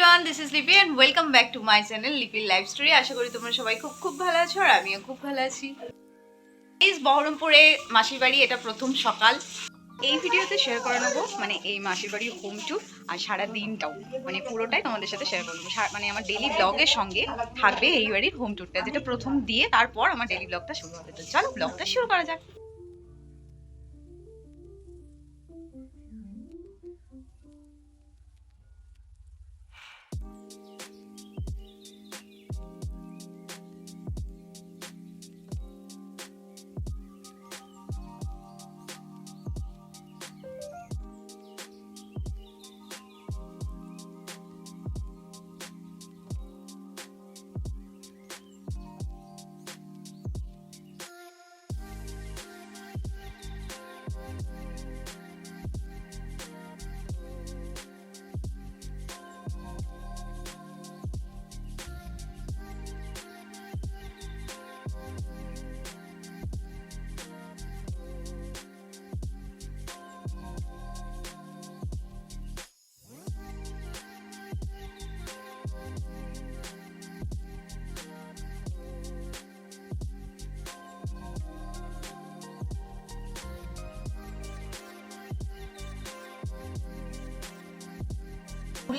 Everyone this is Lipi and welcome back to my channel লিপির life story আশা করি তোমরা সবাই খুব খুব ভালো আছো আর আমিও খুব ভালো আছি। এই বহরমপুরে মাসির বাড়ি, এটা প্রথম সকাল। এই ভিডিওতে শেয়ার করে নেব মানে এই মাসির বাড়ির হোম ট্যুর আর সারা দিনটাও মানে পুরোটাই তোমাদের সাথে শেয়ার করে নেব। মানে আমার ডেলি ব্লগের সঙ্গে থাকবে এই বাড়ির হোম ট্যুরটা যেটা প্রথম দিয়ে তারপর আমার ডেলি ব্লগটা শুরু হবে। তো চলো ব্লগটা শুরু করা যাক।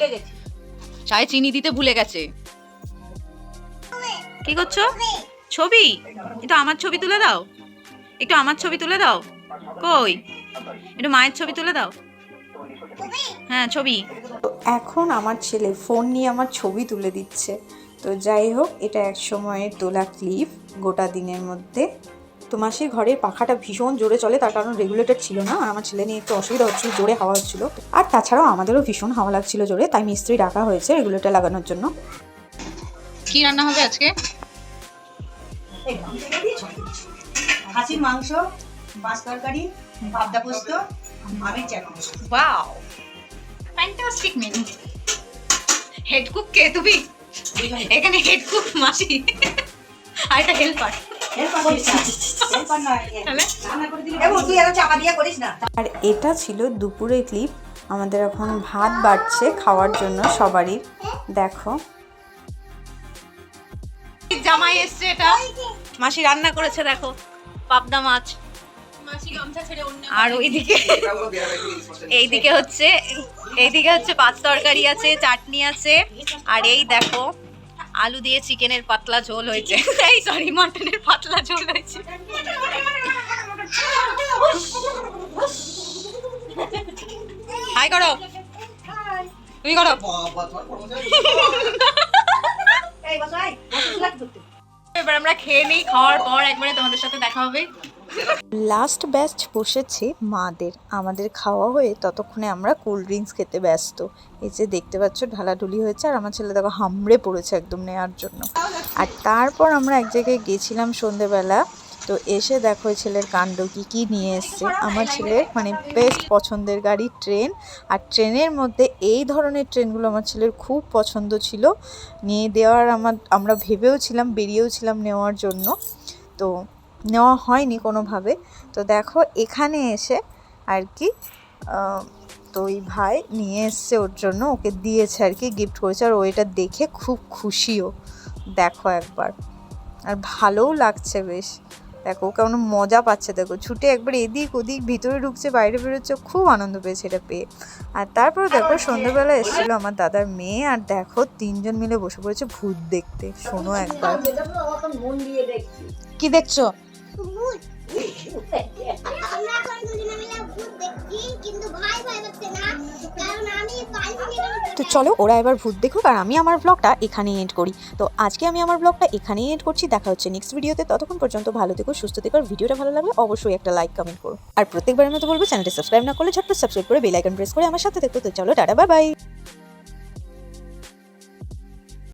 ভুলে গেছি। চায়ে চিনি দিতে ভুলে গেছে। কি করছ? ছবি? একটু আমার ছবি তুলে দাও। একটু আমার ছবি তুলে দাও। কই? একটু মায়ের ছবি তুলে দাও। হ্যাঁ ছবি। তো এখন আমার ছেলে ফোন নিয়ে আমার ছবি তুলে দিচ্ছে। তো যাই হোক এটা এক সময়ের তোলা ক্লিপ গোটা দিনের মধ্যে। তো মাসির ঘরের পাখাটা ভীষণ জোরে চলে তার কারণ রেগুলেটর ছিল না আর আমার ছেলে নিয়ে একটু অসুবিধা হচ্ছিল জোরে হাওয়া হচ্ছিল। আর তাছাড়াও আমাদেরও ভীষণ হাওয়া লাগছিল জোরে তাই মিস্ত্রি ডাকা হয়েছে রেগুলেটর লাগানোর জন্য। কি রান্না হবে আজকে? খাসির মাংস মাছ তরকারি পাবদা পোস্ত আমের চাটনি wow! Fantastic menu head cook কে তুমি? এখানে হেড কুক মাসি। আর এটা হেল্পার আর এটা ছিল দুপুরের ক্লিপ। আমাদের এখন ভাত বাড়ছে খাওয়ার জন্য সবারই। দেখো। জামাই এসছে এটা। মাসি রান্না করেছে দেখো। পাবদা মাছ। আর ওইদিকে এইদিকে হচ্ছে এইদিকে হচ্ছে পাঁচ তরকারি আছে চাটনি আছে। আর এই দেখো আলু দিয়ে চিকেনের পাতলা ঝোল হয়েছে। এই সরি মাটনের পাতলা ঝোল হয়েছে। হাই করো। তুমি করো। এবার আমরা খেয়ে নিই খাওয়ার পর একবারে তোমাদের সাথে দেখা হবে। লাস্ট ব্যাচ বসেছে মাদের। আমাদের খাওয়া হয়ে ততক্ষণে আমরা কোল্ড ড্রিঙ্কস খেতে ব্যস্ত। এই যে দেখতে পাচ্ছ, ঢালাঢুলি হয়েছে আর আমার ছেলে দেখো হামড়ে পড়েছে একদম নেওয়ার জন্য। আর তারপর আমরা এক জায়গায় গেছিলাম সন্ধেবেলা। তো এসে দেখো ছেলের কাণ্ড কি কি নিয়ে এসছে। আমার ছেলের মানে বেস্ট পছন্দের গাড়ি ট্রেন আর ট্রেনের মধ্যে এই ধরনের ট্রেনগুলো আমার ছেলের খুব পছন্দ ছিল। নিয়ে দেওয়ার আমার, আমরা ভেবেও ছিলাম, বেরিয়েও ছিলাম নেওয়ার জন্য। তো নেওয়া হয়নি কোনোভাবে। তো দেখো এখানে এসে আর কি তো ওই ভাই নিয়ে এসছে ওর জন্য ওকে দিয়েছে আর কি গিফট করেছে। আর ও এটা দেখে খুব খুশিও। দেখো একবার। আর ভালোও লাগছে বেশ। দেখো ও কেমন মজা পাচ্ছে দেখো। ছুটে একবার এদিক ওদিক ভিতরে ঢুকছে বাইরে বেরোচ্ছে খুব আনন্দ পেয়েছে এটা পেয়ে। আর তারপর দেখো সন্ধ্যেবেলা এসেছিল আমার দাদার মেয়ে আর দেখো তিনজন মিলে বসে পড়েছে ভূত দেখতে। শোনো একবার। কি দেখছ? তো চলো, ওরা এবার ভূত দেখুক আর আমি আমার ব্লগটা এখানেই এন্ড করি। তো আজকে আমি আমার ব্লগটা এখানেই এন্ড করছি। দেখা হচ্ছে নেক্সট ভিডিওতে ততক্ষণ পর্যন্ত ভালো থেকো, সুস্থ থেকো ভিডিওটা ভালো লাগলে অবশ্যই একটা লাইক কমেন্ট করো। আর প্রত্যেকবারের মতো বলব চ্যানেলটা সাবস্ক্রাইব না করলে ঝটপট সাবস্ক্রাইব করে বেল আইকন প্রেস করে আমার সাথে দেখো তো চলো, টাটা বাই বাই